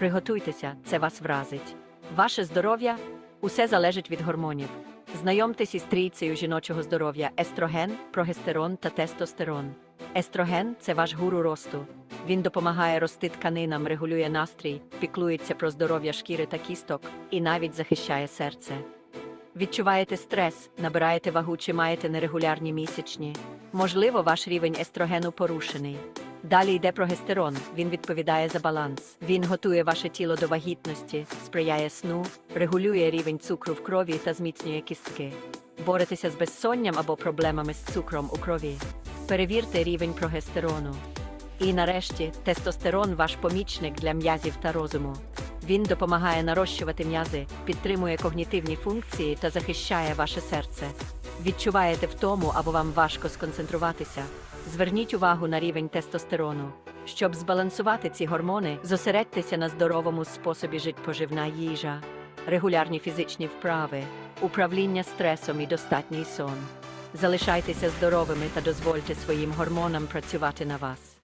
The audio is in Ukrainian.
Приготуйтеся, це вас вразить. Ваше здоров'я усе залежить від гормонів. Знайомтесь із трійцею жіночого здоров'я естроген, прогестерон та тестостерон. Естроген це ваш гуру росту. Він допомагає рости тканинам, регулює настрій, піклується про здоров'я шкіри та кісток і навіть захищає серце. Відчуваєте стрес, набираєте вагу чи маєте нерегулярні місячні. Можливо, ваш рівень естрогену порушений. Далі йде прогестерон. Він відповідає за баланс. Він готує ваше тіло до вагітності, сприяє сну, регулює рівень цукру в крові та зміцнює кістки. Боретеся з безсонням або проблемами з цукром у крові. Перевірте рівень прогестерону. І нарешті тестостерон ваш помічник для м'язів та розуму. Він допомагає нарощувати м'язи, підтримує когнітивні функції та захищає ваше серце. Відчуваєте втому або вам важко сконцентруватися. Зверніть увагу на рівень тестостерону. Щоб збалансувати ці гормони, зосередьтеся на здоровому способі життєпоживна їжа, регулярні фізичні вправи, управління стресом і достатній сон. Залишайтеся здоровими та дозвольте своїм гормонам працювати на вас.